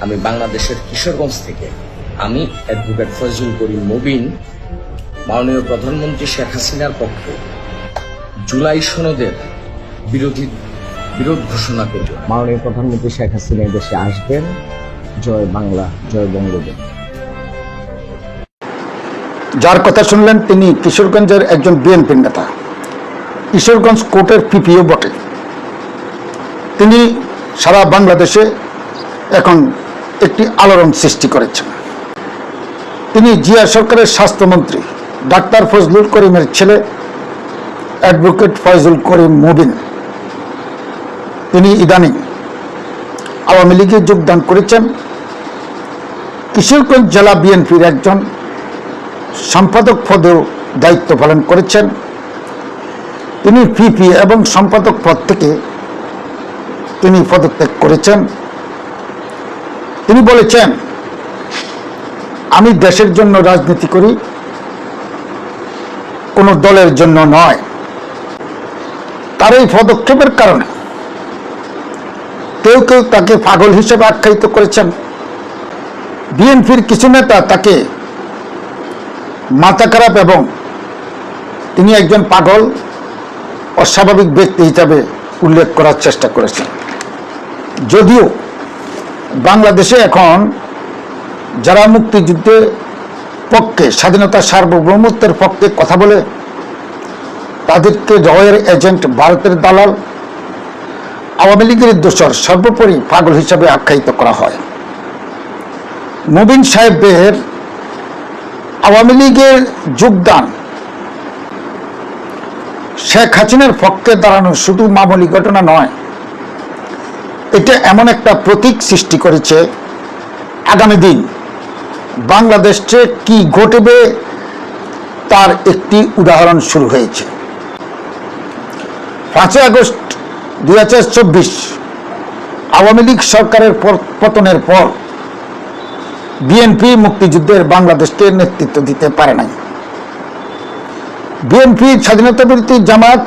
আমি বাংলাদেশের কিশোরগঞ্জ থেকে। আমি অ্যাডভোকেট ফজলুল করিম মুবিন মাননীয় প্রধানমন্ত্রী শেখ হাসিনার পক্ষে। জুলাই সনদের বিরোধী বিরোধ ঘোষণা করব। মাননীয় প্রধানমন্ত্রী শেখ হাসিনা দেশে আসবেন। জয় বাংলা জয় বঙ্গবন্ধু। যার কথা শুনলেন তিনি কিশোরগঞ্জের একজন বিএনপির নেতা। কিশোরগঞ্জ কোর্টের পিপিও বটে। তিনি সারা বাংলাদেশে এখন একটি আলোড়ন সৃষ্টি করেছেন তিনি জিয়া সরকারের স্বাস্থ্যমন্ত্রী ডাক্তার ফজলুল করিমের ছেলে, অ্যাডভোকেট ফয়জুল করিম মুবিন। তিনি ইদানিং আওয়ামী লীগে যোগদান করেছেন। কিশোরগঞ্জ জেলা বিএনপির একজন সম্পাদক পদেও দায়িত্ব পালন করেছেন। তিনি পিপি এবং সম্পাদক পদ থেকে তিনি পদত্যাগ করেছেন। তিনি বলেছেন, আমি দেশের জন্য রাজনীতি করি, কোনো দলের জন্য নয়। তার এই পদক্ষেপের কারণে কেউ কেউ তাকে পাগল হিসেবে আখ্যায়িত করেছেন। বিএনপির কিছু নেতা তাকে মাথা খারাপ এবং তিনি একজন পাগল, অস্বাভাবিক ব্যক্তি হিসাবে উল্লেখ করার চেষ্টা করেছেন। যদিও বাংলাদেশে এখন যারা মুক্তিযুদ্ধের পক্ষে, স্বাধীনতা সার্বভৌমত্বের পক্ষে কথা বলে, তাদেরকে জয়ের এজেন্ট ভারতের দালাল, আওয়ামী লীগের দোষর সর্বোপরি পাগল হিসাবে আখ্যায়িত করা হয়। মুবিন সাহেবের আওয়ামী লীগের যোগদান শেখ হাসিনার পক্ষে দাঁড়ানো শুধু মামুলি ঘটনা নয় এটা এমন একটা প্রতীক সৃষ্টি করেছে আগামী দিন। বাংলাদেশে কি ঘটবে তার একটি উদাহরণ শুরু হয়েছে। পাঁচই আগস্ট দু হাজার চব্বিশ আওয়ামী লীগ সরকারের পতনের পর বিএনপি মুক্তিযুদ্ধের বাংলাদেশকে নেতৃত্ব দিতে পারে নাই। বিএনপি স্বাধীনতা বিরোধী জামাত,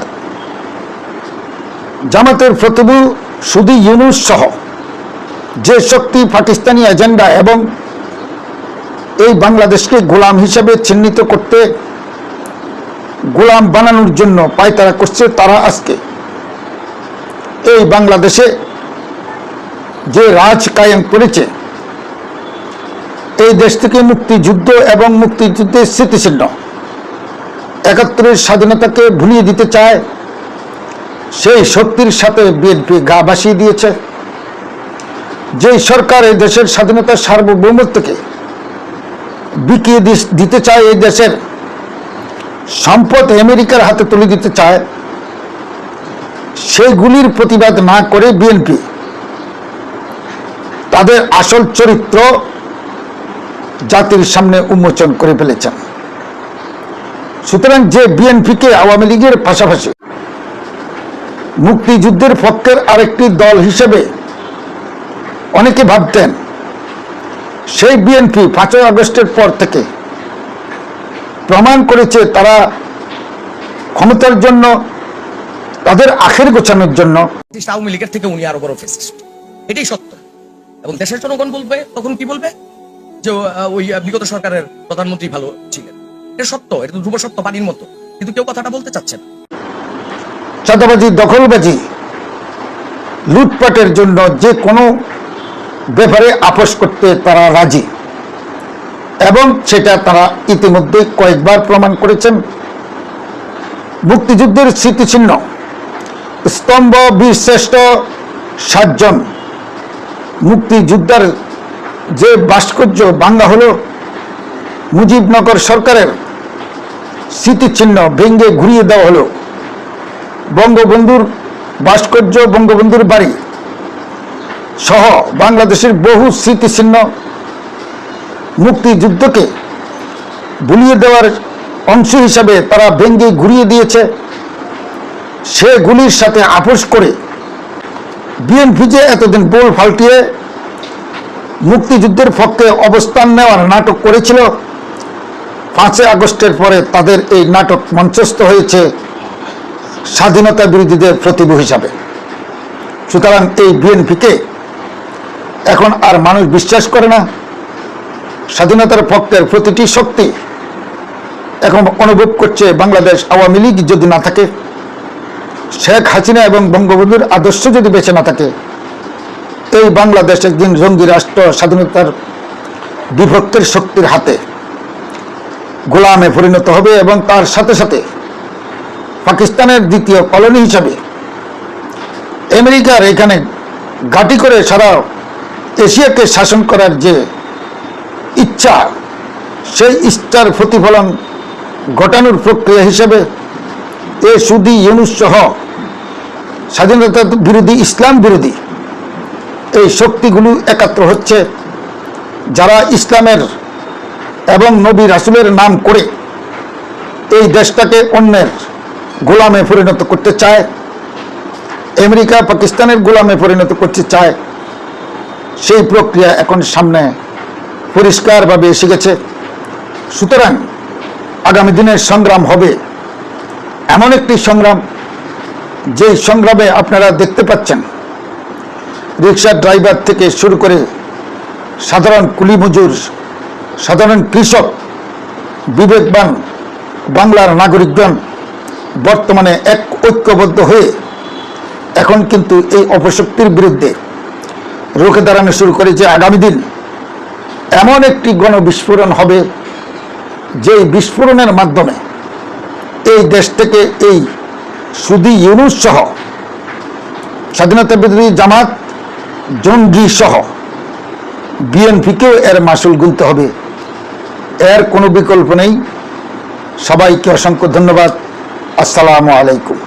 জামাতের প্রতিভু শুধু ইউনুস সহ যে শক্তি পাকিস্তানি এজেন্ডা এবং এই বাংলাদেশকে গোলাম হিসেবে চিহ্নিত করতে গোলাম বানানোর জন্য পায়তারা করছে, তারা আজকে এই বাংলাদেশে যে রাজ কায়েম করেছে, এই দেশ থেকে মুক্তিযুদ্ধ এবং মুক্তিযুদ্ধের স্মৃতিচিহ্ন একাত্তরের স্বাধীনতাকে ভুলিয়ে দিতে চায় সেই শক্তির সাথে বিএনপি গা ভাসিয়ে দিয়েছে। যেই সরকার এই দেশের স্বাধীনতার সার্বভৌমত্বকে বিকিয়ে দিতে চায় এই দেশের সম্পদ আমেরিকার হাতে তুলে দিতে চায় সেগুলির প্রতিবাদ না করে বিএনপি তাদের আসল চরিত্র জাতির সামনে উন্মোচন করে ফেলেছেন সুতরাং যে বিএনপিকে আওয়ামী লীগের পাশাপাশি মুক্তিযুদ্ধের পক্ষের আরেকটি দল হিসেবে অনেকে ভাবতেন, সেই বিএনপি পাঁচই আগস্টের পর থেকে প্রমাণ করেছে তারা ক্ষমতার জন্য, তাদের আখের গোছানোর জন্য। আওয়ামী লীগের থেকে উনি আরও বড় ফেসিস্ট এটাই সত্য। এবং দেশের জনগণ বলবে, তখন কি বলবে? যে ওই বিগত সরকারের প্রধানমন্ত্রী ভালো ছিলেন। এটা সত্য, এটা তো ধ্রুব সত্য পানির মতো। কিন্তু কেউ কথাটা বলতে চাচ্ছে না। চাঁদাবাজি, দখলবাজি লুটপাটের জন্য যে কোনো ব্যাপারে আপোষ করতে তারা রাজি। এবং সেটা তারা ইতিমধ্যে কয়েকবার প্রমাণ করেছেন। মুক্তিযুদ্ধের স্মৃতিচিহ্ন, স্তম্ভ বীর শ্রেষ্ঠ সাতজন মুক্তিযোদ্ধার যে ভাস্কর্য বাংলা হলো মুজিবনগর সরকারের স্মৃতিচিহ্ন ভেঙ্গে ঘুরিয়ে দেওয়া হলো। বঙ্গবন্ধুর ভাস্কর্য, বঙ্গবন্ধুর বাড়ি সহ বাংলাদেশের বহু স্মৃতিচিহ্ন মুক্তিযুদ্ধকে ভুলিয়ে দেওয়ার অংশ হিসাবে তারা ভেঙ্গে ঘুরিয়ে দিয়েছে। সেগুলির সাথে আপোষ করে বিএনপি যে এতদিন বোল ফাল্টিয়ে মুক্তিযুদ্ধের পক্ষে অবস্থান নেওয়ার নাটক করেছিল। পাঁচই আগস্টের পরে তাদের এই নাটক মঞ্চস্থ হয়েছে। স্বাধীনতা বিরোধীদের প্রতিভূ হিসাবে। সুতরাং এই বিএনপিকে এখন আর মানুষ বিশ্বাস করে না। স্বাধীনতার পক্ষের প্রতিটি শক্তি এখন অনুভব করছে বাংলাদেশ আওয়ামী লীগ যদি না থাকে, শেখ হাসিনা এবং বঙ্গবন্ধুর আদর্শ যদি বেঁচে না থাকে, এই বাংলাদেশ একদিন জঙ্গি রাষ্ট্র স্বাধীনতার বিভক্তের শক্তির হাতে গোলামে পরিণত হবে এবং তার সাথে সাথে পাকিস্তানের দ্বিতীয় কলোনি হিসাবে। আমেরিকার এখানে ঘাঁটি করে সারা এশিয়াকে শাসন করার যে ইচ্ছা, সেই ইচ্ছার প্রতিফলন ঘটানোর প্রক্রিয়া হিসেবে এ সুদি ইউনুস সহ স্বাধীনতা বিরোধী, ইসলাম বিরোধী এই শক্তিগুলো একাত্র হচ্ছে যারা ইসলামের এবং নবী রাসুলের নাম করে এই দেশটাকে অন্যের গোলামে পরিণত করতে চায়। আমেরিকা, পাকিস্তানের গোলামে পরিণত করতে চায়। সেই প্রক্রিয়া এখন সামনে পরিষ্কারভাবে এসে গেছে। সুতরাং আগামী দিনের সংগ্রাম হবে। এমন একটি সংগ্রাম যে সংগ্রামে আপনারা দেখতে পাচ্ছেন। রিক্সা ড্রাইভার থেকে শুরু করে সাধারণ কুলি মজুর সাধারণ কৃষক, বিবেকবান বাংলার নাগরিকগণ বর্তমানে এক ঐক্যবদ্ধ হয়ে এখন কিন্তু এই অপশক্তির বিরুদ্ধে রুখে দাঁড়ানো শুরু করে যে আগামী দিন এমন একটি গণবিস্ফোরণ হবে যেই বিস্ফোরণের মাধ্যমে এই দেশ থেকে এই সুদি ইউনুস সহ স্বাধীনতা বিরোধী জামাত, জঙ্গি সহ বিএনপিকেও এর মাসুল গুনতে হবে। এর কোনো বিকল্প নেই। সবাইকে অসংখ্য ধন্যবাদ। আসসালামু আলাইকুম।